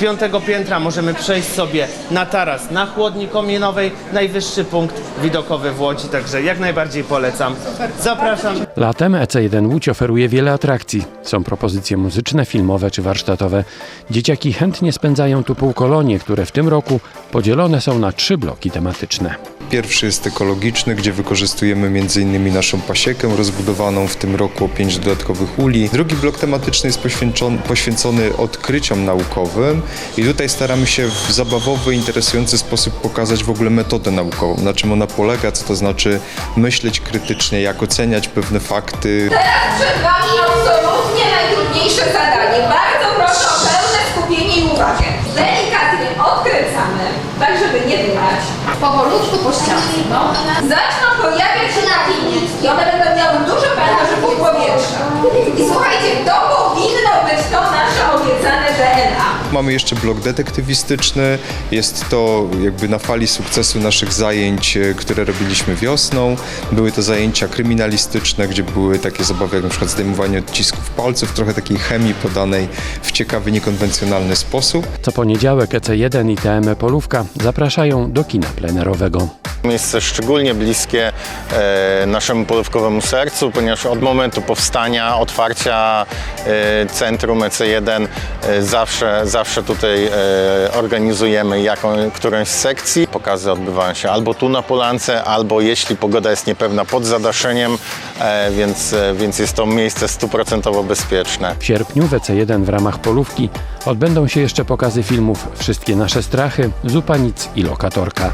piątego piętra możemy przejść sobie na taras na chłodni kominowej, najwyższy punkt widokowy w Łodzi, także jak najbardziej polecam. Zapraszam. Latem EC1 Łódź oferuje wiele atrakcji. Są propozycje muzyczne, filmowe czy warsztatowe. Dzieciaki chętnie spędzają tu półkolonie, które w tym roku podzielone są na trzy bloki tematyczne. Pierwszy jest ekologiczny, gdzie wykorzystujemy m.in. naszą pasiekę rozbudowaną w tym roku o pięć dodatkowych uli. Drugi blok tematyczny jest poświęcony, poświęcony odkryciom naukowym i tutaj staramy się w zabawowy, interesujący sposób pokazać w ogóle metodę naukową, na czym ona polega, co to znaczy myśleć krytycznie, jak oceniać pewne fakty. Przed Wami absolutnie najtrudniejsze zadanie. Bardzo proszę o pełne skupienie i uwagę. Delikatnie odkręcamy, tak żeby nie dymać. Powolutku po ścianie. No. Zaczną pojawiać się napiętki. One będą miały duże pęcherzyków powietrza. I słuchajcie, Mamy jeszcze blok detektywistyczny. Jest to jakby na fali sukcesu naszych zajęć, e, które robiliśmy wiosną. Były to zajęcia kryminalistyczne, gdzie były takie zabawy jak na przykład zdejmowanie odcisków palców, trochę takiej chemii podanej w ciekawy, niekonwencjonalny sposób. Co poniedziałek EC1 i TM Polówka zapraszają do kina plenerowego. Miejsce szczególnie bliskie e, naszemu polówkowemu sercu, ponieważ od momentu powstania, otwarcia e, centrum EC1 e, zawsze, zawsze tutaj organizujemy jaką, którąś z sekcji. Pokazy odbywają się albo tu na Polance, albo jeśli pogoda jest niepewna pod zadaszeniem, więc, więc jest to miejsce stuprocentowo bezpieczne. W sierpniu w EC1 w ramach Polówki odbędą się jeszcze pokazy filmów Wszystkie nasze strachy, Zupanic i Lokatorka.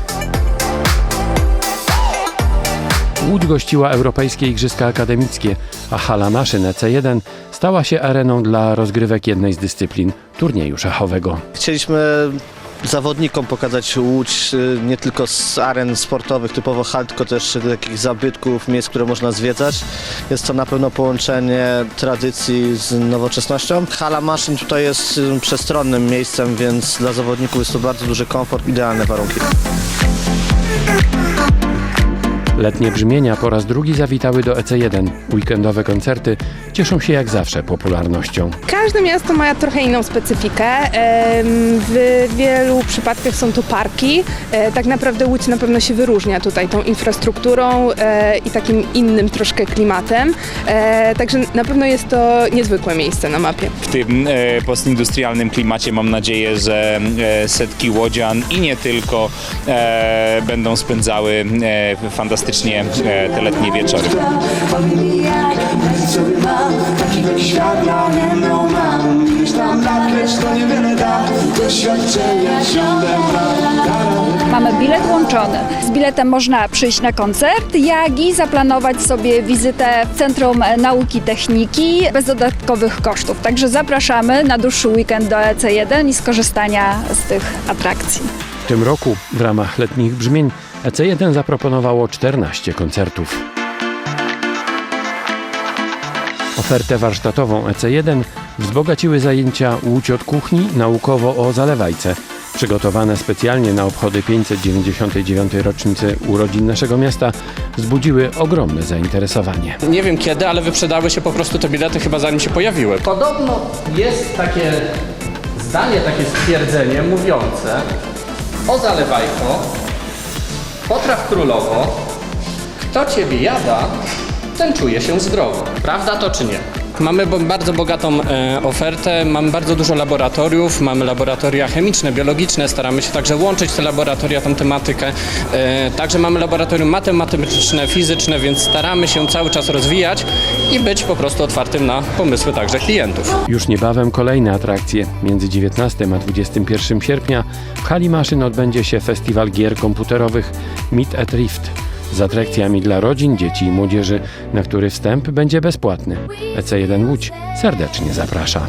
Łódź gościła Europejskie Igrzyska Akademickie, a hala maszyn EC1 stała się areną dla rozgrywek jednej z dyscyplin turnieju szachowego. Chcieliśmy zawodnikom pokazać Łódź y, nie tylko z aren sportowych typowo hal, tylko też takich zabytków, miejsc, które można zwiedzać. Jest to na pewno połączenie tradycji z nowoczesnością. Hala maszyn tutaj jest y, przestronnym miejscem, więc dla zawodników jest to bardzo duży komfort, idealne warunki. Letnie brzmienia po raz drugi zawitały do EC1. Weekendowe koncerty cieszą się jak zawsze popularnością. Każde miasto ma trochę inną specyfikę. W wielu przypadkach są to parki. E, Tak naprawdę Łódź na pewno się wyróżnia tutaj tą infrastrukturą e, i takim innym troszkę klimatem. E, Także na pewno jest to niezwykłe miejsce na mapie. w tym postindustrialnym klimacie mam nadzieję, że setki łodzian i nie tylko będą spędzały e, fantastycznie e, te letnie wieczory. Mamy bilet łączony. Z biletem można przyjść na koncert, jak i zaplanować sobie wizytę w Centrum Nauki Techniki bez dodatkowych kosztów. Także zapraszamy na dłuższy weekend do EC1 i skorzystania z tych atrakcji. W tym roku w ramach letnich brzmień EC1 zaproponowało 14 koncertów. Ofertę warsztatową EC1 wzbogaciły zajęcia Łódź od kuchni naukowo o zalewajce, przygotowane specjalnie na obchody 599. rocznicy urodzin naszego miasta, wzbudziły ogromne zainteresowanie. Nie wiem kiedy, ale wyprzedały się po prostu te bilety chyba zanim się pojawiły. Podobno jest takie zdanie, takie stwierdzenie mówiące o zalewajko, potraw królowo, kto ciebie jada, ten czuje się zdrowo. Prawda to czy nie? Mamy bardzo bogatą e, ofertę, mamy bardzo dużo laboratoriów, mamy laboratoria chemiczne, biologiczne, staramy się także łączyć te laboratoria, tą tematykę. E, także mamy laboratorium matematyczne, fizyczne, więc staramy się cały czas rozwijać i być po prostu otwartym na pomysły także klientów. Już niebawem kolejne atrakcje. Między 19 a 21 sierpnia w hali maszyn odbędzie się festiwal gier komputerowych Meet at Rift z atrakcjami dla rodzin, dzieci i młodzieży, na który wstęp będzie bezpłatny. EC1 Łódź serdecznie zaprasza.